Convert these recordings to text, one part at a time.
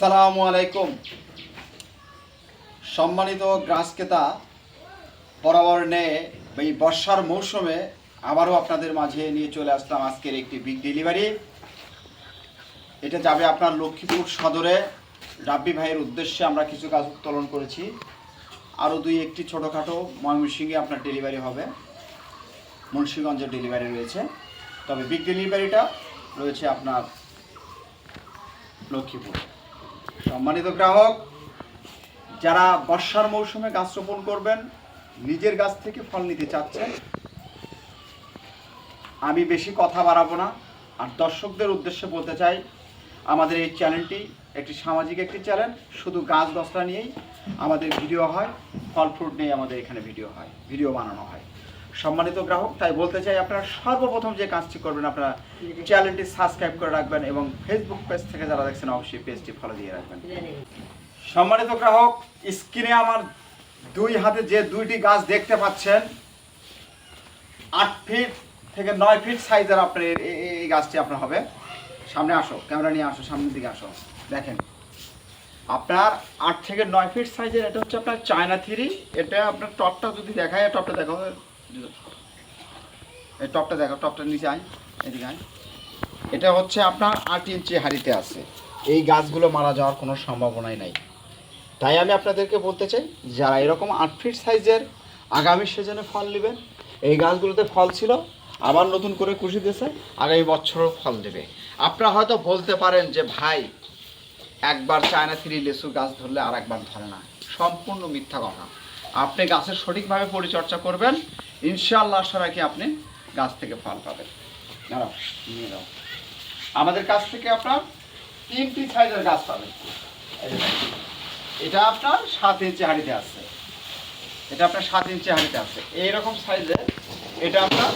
আসসালামু আলাইকুম। সম্মানিত গ্রাসকেতা বরাবর নেয়ে এই বর্ষার মৌসুমে আবারও আপনাদের মাঝে নিয়ে চলে আসলাম আজকের একটি বিগ ডেলিভারি এটা যাবে আপনার লক্ষ্মীপুর সদরে। রাব্বি ভাইয়ের উদ্দেশ্যে আমরা কিছু কাজ উত্তোলন করেছি। আরও দুই একটি ছোটোখাটো ময়মনসিংহে আপনার ডেলিভারি হবে। মুন্সিগঞ্জের ডেলিভারি রয়েছে। তবে বিগ ডেলিভারিটা রয়েছে আপনার লক্ষ্মীপুর। সম্মানিত গ্রাহক, যারা বর্ষার মৌসুমে গাছ রোপণ করবেন, নিজের গাছ থেকে ফল নিতে চাচ্ছেন, আমি বেশি কথা বাড়াবো না। আর দর্শকদের উদ্দেশ্যে বলতে চাই, আমাদের এই চ্যানেলটি একটি সামাজিক একটি চ্যানেল, শুধু গাছ দশটা নিয়েই আমাদের ভিডিও হয়, ফল, ফ্রুট নিয়ে আমাদের এখানে ভিডিও হয়, ভিডিও বানানো হয়। সম্মানিত গ্রাহক, তাই বলতে চাই আপনারা সর্বপ্রথম যে কাজটি করবেন, আপনারা চ্যানেলটি সাবস্ক্রাইব করে রাখবেন এবং ফেসবুক পেজ থেকে যারা দেখছেন, অবশ্যই পেজটি ফলো দিয়ে রাখবেন। সম্মানিত গ্রাহক, স্ক্রিনে আমার দুই হাতে যে দুইটি গাছ দেখতে পাচ্ছেন, আট ফিট থেকে নয় ফিট সাইজের আপনার এই- গাছটি আপনার হবে। সামনে আসো, ক্যামেরা নিয়ে আসো, সামনের দিকে আসো, দেখেন। আপনার আট থেকে নয় ফিট সাইজের এটা হচ্ছে আপনার চায়না থিরি, এটা আপনার টপটা যদি দেখায়, টপটা দেখো এই টপটা দেখো টপটা নিচে আয়, এদিকে আয়। এটা হচ্ছে আপনার আট ইঞ্চি হাড়িতে আছে। এই গাছগুলো মারা যাওয়ার কোনো সম্ভাবনাই নাই। তাই আমি আপনাদেরকে বলতে চাই, যারা এরকম আট ফিট সাইজের আগামী সিজনে ফল নেবেন, এই গাছগুলোতে ফল ছিল, আবার নতুন করে কুশি দিয়েছে, আগামী বছরও ফল দেবে। আপনারা হয়তো বলতে পারেন যে, ভাই, একবার চায়না থ্রি লেসু গাছ ধরলে আর একবার ধরে না। সম্পূর্ণ মিথ্যা কথা। আপনি গাছের সঠিকভাবে পরিচর্যা করবেন। ইনশাআল্লাহ আশা রাখি আপনি গাছ থেকে ফল পাবেন। আমাদের কাছ থেকে আপনার তিনটি সাইজের গাছ পাবেন। এটা আপনার সাত ইঞ্চি হাঁড়িতে আছে। এটা আপনার সাত ইঞ্চি হাঁড়িতে আছে। এইরকম সাইজের এটা আপনার,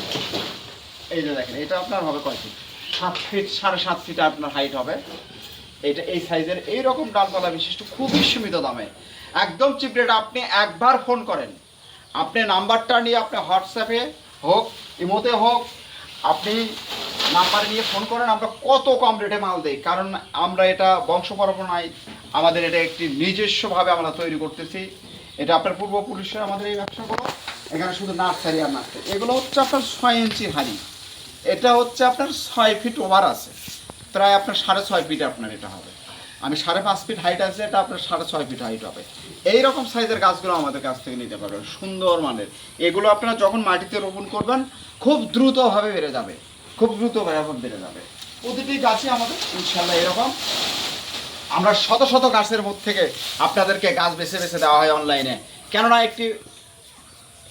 এই যে দেখেন, এটা আপনার হবে কয় ফিট? সাত ফিট, সাড়ে সাত ফিট আপনার হাইট হবে। এটা এই সাইজের এইরকম ডালপালা বিশিষ্ট, খুবই সীমিত দামে। একদম চিপ রেট, আপনি একবার ফোন করেন। আপনি নাম্বারটা নিয়ে আপনি হোয়াটসঅ্যাপে হোক, ইমোতে হোক, আপনি নাম্বার নিয়ে ফোন করেন, আমরা কত কম রেটে মাল দেই। কারণ আমরা এটা বংশ পরম্পরায় আমাদের এটা একটি নিজস্বভাবে আমরা তৈরি করতেছি। এটা আপনার পূর্বপুরুষের আমাদের এই ব্যবসা করো এখানে শুধু নার্সারি আর নার্সারি এগুলো হচ্ছে আপনার ছয় ইঞ্চি হাড়ি। এটা হচ্ছে আপনার ছয় ফিট ওভার আছে। প্রায় আপনার সাড়ে ছয় ফিট আপনার এটা হবে। আমি সাড়ে পাঁচ ফিট হাইট আছে, এটা আপনার সাড়ে ছয় ফিট হাইট হবে। এই রকম সাইজের গাছগুলো আমাদের কাছ থেকে নিতে পারবেন, সুন্দর মানের। এগুলো আপনারা যখন মাটিতে রোপণ করবেন, খুব দ্রুতভাবে বেড়ে যাবে। খুব দ্রুতভাবে বেড়ে যাবে। প্রতিটি গাছে আমাদের ইনশাল্লাহ এরকম। আমরা শত শত গাছের মধ্যে থেকে আপনাদেরকে গাছ বেছে বেছে দেওয়া হয় অনলাইনে কেননা একটি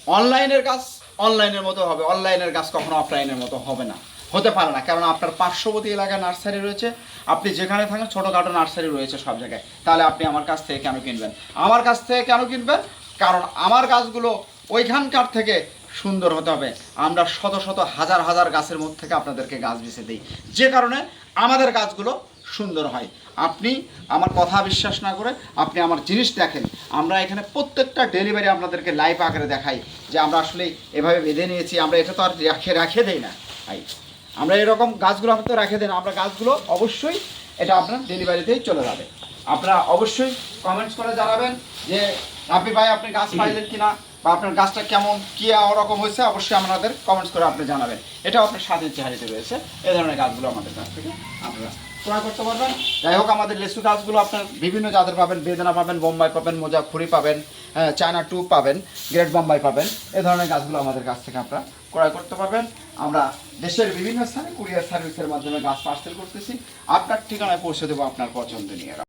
অনলাইনের গাছ অনলাইনের মতো হবে অনলাইনের গাছ কখনো অফলাইনের মতো হবে না। হতে পারে না। কারণ আপনার পার্শ্ববর্তী এলাকায় নার্সারি রয়েছে, আপনি যেখানে থাকেন ছোটোখাটো নার্সারি রয়েছে সব জায়গায়। তাহলে আপনি আমার কাছ থেকে কেন কিনবেন? আমার কাছ থেকে কেন কিনবেন? কারণ আমার গাছগুলো ওইখানকার থেকে সুন্দর হতে হবে। আমরা শত শত হাজার হাজার গাছের মধ্যে থেকে আপনাদেরকে গাছ বেছে দিই। যে কারণে আমাদের গাছগুলো সুন্দর হয়। আপনি আমার কথা বিশ্বাস না করে আপনি আমার জিনিস দেখেন। আমরা এখানে প্রত্যেকটা ডেলিভারি আপনাদেরকে লাইভ আকারে দেখাই যে আমরা আসলে এভাবে বেঁধে নিয়েছি, আমরা এটা তো আর রাখে রাখে দেই না। ভাই আমরা এরকম গাছগুলো আপনি তো রাখে দেন আমরা গাছগুলো অবশ্যই এটা আপনার ডেলিভারিতেই চলে যাবে। আপনারা অবশ্যই কমেন্টস করে জানাবেন যে আপনি ভাই আপনি গাছ পাইলেন কিনা বা আপনার গাছটা কেমন কী ওরকম হয়েছে? অবশ্যই আমাদের কমেন্টস করে আপনি জানাবেন। এটাও আপনার স্বাদের চাহিদা রয়েছে। এ ধরনের গাছগুলো আমাদের কাছ থেকে আপনারা ক্রয় করতে পারবেন। যাই হোক, আমাদের লেসু গাছগুলো আপনার বিভিন্ন জাতের পাবেন। বেদনা পাবেন, বোম্বাই পাবেন মোজা খুরি পাবেন চায়না টু পাবেন, গ্রেট বোম্বাই পাবেন। এ ধরনের গাছগুলো আমাদের কাছ থেকে আপনারা ক্রয় করতে পারবেন। আমরা দেশের বিভিন্ন স্থানে কুরিয়ার সার্ভিসের মাধ্যমে গাছ পার্সেল করতেছি। আপনার ঠিকানায় পৌঁছে দেবো আপনার পছন্দ নিয়ে।